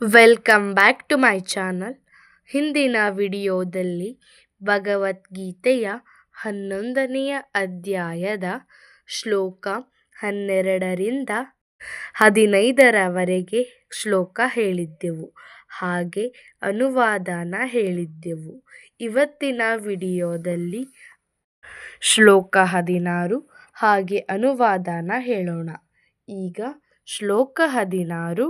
Welcome back to my channel ಹಿಂದಿನ ವಿಡಿಯೋದಲ್ಲಿ ಭಗವದ್ಗೀತೆಯ ಹನ್ನೊಂದನೆಯ ಅಧ್ಯಾಯದ ಶ್ಲೋಕ ಹನ್ನೆರಡರಿಂದ ಹದಿನೈದರವರೆಗೆ ಶ್ಲೋಕ ಹೇಳಿದ್ದೆವು. ಹಾಗೆ ಅನುವಾದನ ಹೇಳಿದ್ದೆವು. ಇವತ್ತಿನ ವಿಡಿಯೋದಲ್ಲಿ ಶ್ಲೋಕ ಹದಿನಾರು, ಹಾಗೆ ಅನುವಾದನ ಹೇಳೋಣ. ಈಗ ಶ್ಲೋಕ ಹದಿನಾರು.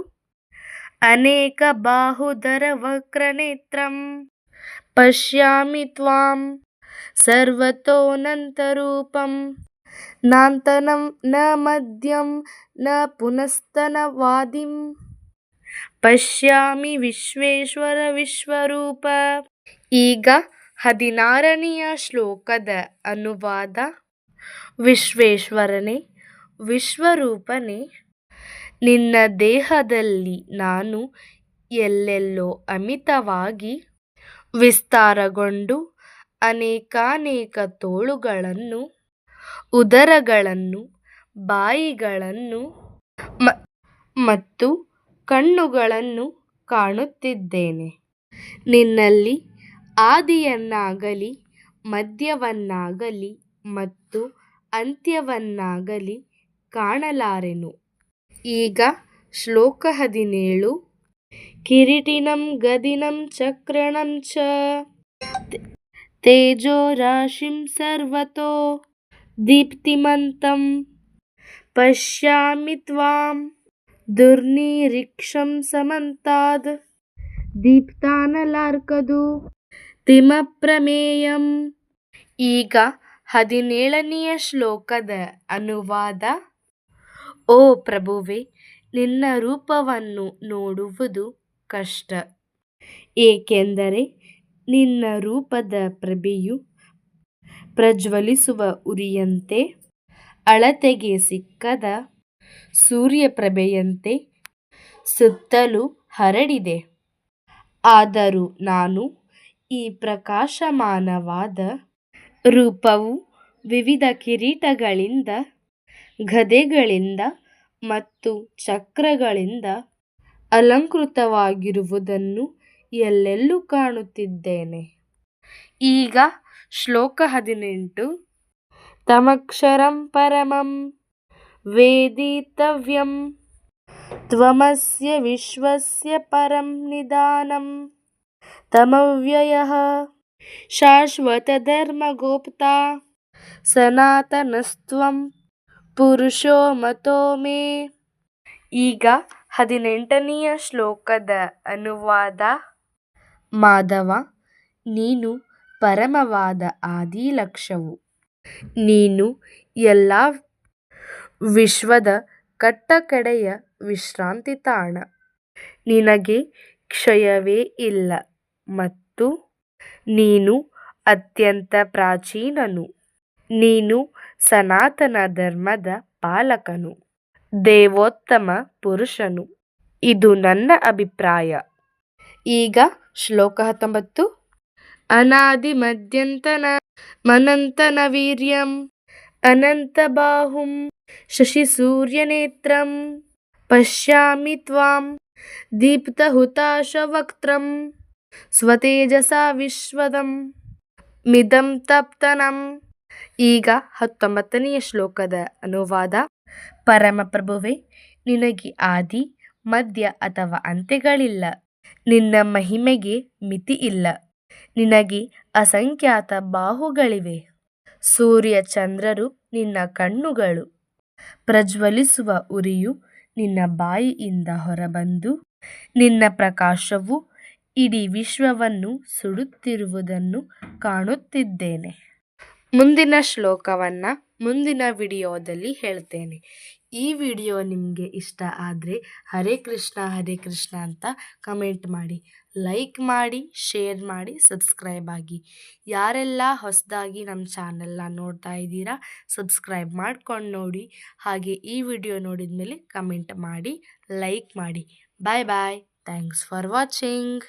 ಅನೇಕ ಬಾಹುದರ ವಕ್ರನೇತ್ರಂ ಪಶ್ಯಾಮಿ ತ್ವಾಂ ಸರ್ವತೋನಂತರೂಪಂ ನಾಂತನಂ ನ ಮದ್ಯಂ ನ ಪುನಸ್ತನವಾದಿಂ ಪಶ್ಯಾಮಿ ವಿಶ್ವೇಶ್ವರ ವಿಶ್ವರೂಪ ಈಗ ಹದಿನಾರನೆಯ ಶ್ಲೋಕದ ಅನುವಾದ ವಿಶ್ವೇಶ್ವರನೇ ವಿಶ್ವರೂಪನೇ ನಿನ್ನ ದೇಹದಲ್ಲಿ ನಾನು ಎಲ್ಲೆಲ್ಲೋ ಅಮಿತವಾಗಿ ವಿಸ್ತಾರಗೊಂಡು ಅನೇಕಾನೇಕ ತೋಳುಗಳನ್ನು, ಉದರಗಳನ್ನು, ಬಾಯಿಗಳನ್ನು ಮತ್ತು ಕಣ್ಣುಗಳನ್ನು ಕಾಣುತ್ತಿದ್ದೇನೆ. ನಿನ್ನಲ್ಲಿ ಆದಿಯನ್ನಾಗಲಿ ಮಧ್ಯವನ್ನಾಗಲಿ ಮತ್ತು ಅಂತ್ಯವನ್ನಾಗಲಿ ಕಾಣಲಾರೆನು. ಈಗ ಶ್ಲೋಕ ಹದಿನೇಳು. ಕಿರೀಟಿನಂ ಗದಿನಂ ಚಕ್ರಣಂ ಚ. ತೇಜೋ ರಾಶಿಂ ಸರ್ವತೋ. ದೀಪ್ತಿಮಂತಂ. ಪಶ್ಯಾಮಿ ತ್ವಾಂ. ದುರ್ನಿರೀಕ್ಷಂ ಸಮಂತಾದ್. ದೀಪ್ತಾನಲಾರ್ಕದು. ತಿಮಪ್ರಮೇಯಂ. ಈಗ ಹದಿನೇಳನೆಯ ಶ್ಲೋಕದ ಅನುವಾದ ಓ ಪ್ರಭುವೆ, ನಿನ್ನ ರೂಪವನ್ನು ನೋಡುವುದು ಕಷ್ಟ. ಏಕೆಂದರೆ ನಿನ್ನ ರೂಪದ ಪ್ರಭೆಯು ಪ್ರಜ್ವಲಿಸುವ ಉರಿಯಂತೆ, ಅಳತೆಗೆ ಸಿಕ್ಕದ ಸೂರ್ಯಪ್ರಭೆಯಂತೆ ಸುತ್ತಲೂ ಹರಡಿದೆ. ಆದರೂ ನಾನು ಈ ಪ್ರಕಾಶಮಾನವಾದ ರೂಪವು ವಿವಿಧ ಕಿರೀಟಗಳಿಂದ ಗದೆಗಳಿಂದ ಮತ್ತು ಚಕ್ರಗಳಿಂದ ಅಲಂಕೃತವಾಗಿರುವುದನ್ನು ಎಲ್ಲೆಲ್ಲೂ ಕಾಣುತ್ತಿದ್ದೇನೆ. ಈಗ ಶ್ಲೋಕ ಹದಿನೆಂಟು. ತಮಕ್ಷರಂ ಪರಮಂ ವೇದಿತವ್ಯಂ ತ್ವಮಸ್ಯ ವಿಶ್ವಸ್ಯ ಪರಂ ನಿಧಾನಂ ತಮವ್ಯಯಃ ಶಾಶ್ವತಧರ್ಮಗೋಪ್ತಾ ಸನಾತನಸ್ತ್ವಂ ಪುರುಷೋ ಮತೋ ಈಗ ಹದಿನೆಂಟನೆಯ ಶ್ಲೋಕದ ಅನುವಾದ. ಮಾಧವ, ನೀನು ಪರಮವಾದ ಆದಿ ಲಕ್ಷವು ನೀನು ಎಲ್ಲ ವಿಶ್ವದ ಕಟ್ಟಕಡೆಯ ವಿಶ್ರಾಂತಿ ತಾಣ. ನಿನಗೆ ಕ್ಷಯವೇ ಇಲ್ಲ ಮತ್ತು ನೀನು ಅತ್ಯಂತ ಪ್ರಾಚೀನನು. ನೀನು ಸನಾತನ ಧರ್ಮದ ಪಾಲಕನು, ದೇವೋತ್ತಮ ಪುರುಷನು. ಇದು ನನ್ನ ಅಭಿಪ್ರಾಯ. ಈಗ ಶ್ಲೋಕ ಹತ್ತೊಂಬತ್ತು. ಅನಾದಿ ಮಧ್ಯಂತನ ಮನಂತನ ವೀರ್ಯಂ ಅನಂತ ಬಾಹುಂ, ಶಶಿ ಸೂರ್ಯನೇತ್ರಂ ಪಶ್ಯಾಮಿ ತ್ವಾಂ ದೀಪ್ತಹುತಾಶವಕ್ತ್ರಂ ಸ್ವತೇಜಸಾ ವಿಶ್ವದಂ, ಮಿದಂ ತಪ್ತನಂ. ಈಗ ಹತ್ತೊಂಬತ್ತನೆಯ ಶ್ಲೋಕದ ಅನುವಾದ. ಪರಮಪ್ರಭುವೆ, ನಿನಗೆ ಆದಿ ಮಧ್ಯ ಅಥವಾ ಅಂತ್ಯಗಳಿಲ್ಲ. ನಿನ್ನ ಮಹಿಮೆಗೆ ಮಿತಿ ಇಲ್ಲ. ನಿನಗೆ ಅಸಂಖ್ಯಾತ ಬಾಹುಗಳಿವೆ. ಸೂರ್ಯ ಚಂದ್ರರು ನಿನ್ನ ಕಣ್ಣುಗಳು. ಪ್ರಜ್ವಲಿಸುವ ಉರಿಯು ನಿನ್ನ ಬಾಯಿಯಿಂದ ಹೊರಬಂದು, ನಿನ್ನ ಪ್ರಕಾಶವು ಇಡೀ ವಿಶ್ವವನ್ನು ಸುಡುತ್ತಿರುವುದನ್ನು ಕಾಣುತ್ತಿದ್ದೇನೆ. ಮುಂದಿನ ಶ್ಲೋಕವನ್ನು ಮುಂದಿನ ವಿಡಿಯೋದಲ್ಲಿ ಹೇಳ್ತೇನೆ. ಈ ವಿಡಿಯೋ ನಿಮಗೆ ಇಷ್ಟ ಆದರೆ ಹರೇ ಕೃಷ್ಣ ಹರೇ ಕೃಷ್ಣ ಅಂತ ಕಮೆಂಟ್ ಮಾಡಿ, ಲೈಕ್ ಮಾಡಿ, ಶೇರ್ ಮಾಡಿ, ಸಬ್ಸ್ಕ್ರೈಬ್ ಆಗಿ. ಯಾರೆಲ್ಲ ಹೊಸದಾಗಿ ನಮ್ಮ ಚಾನಲ್ನ ನೋಡ್ತಾ ಇದ್ದೀರಾ, ಸಬ್ಸ್ಕ್ರೈಬ್ ಮಾಡ್ಕೊಂಡು ನೋಡಿ. ಹಾಗೆ ಈ ವಿಡಿಯೋ ನೋಡಿದ ಮೇಲೆ ಕಮೆಂಟ್ ಮಾಡಿ, ಲೈಕ್ ಮಾಡಿ. Bye bye. Thanks for watching.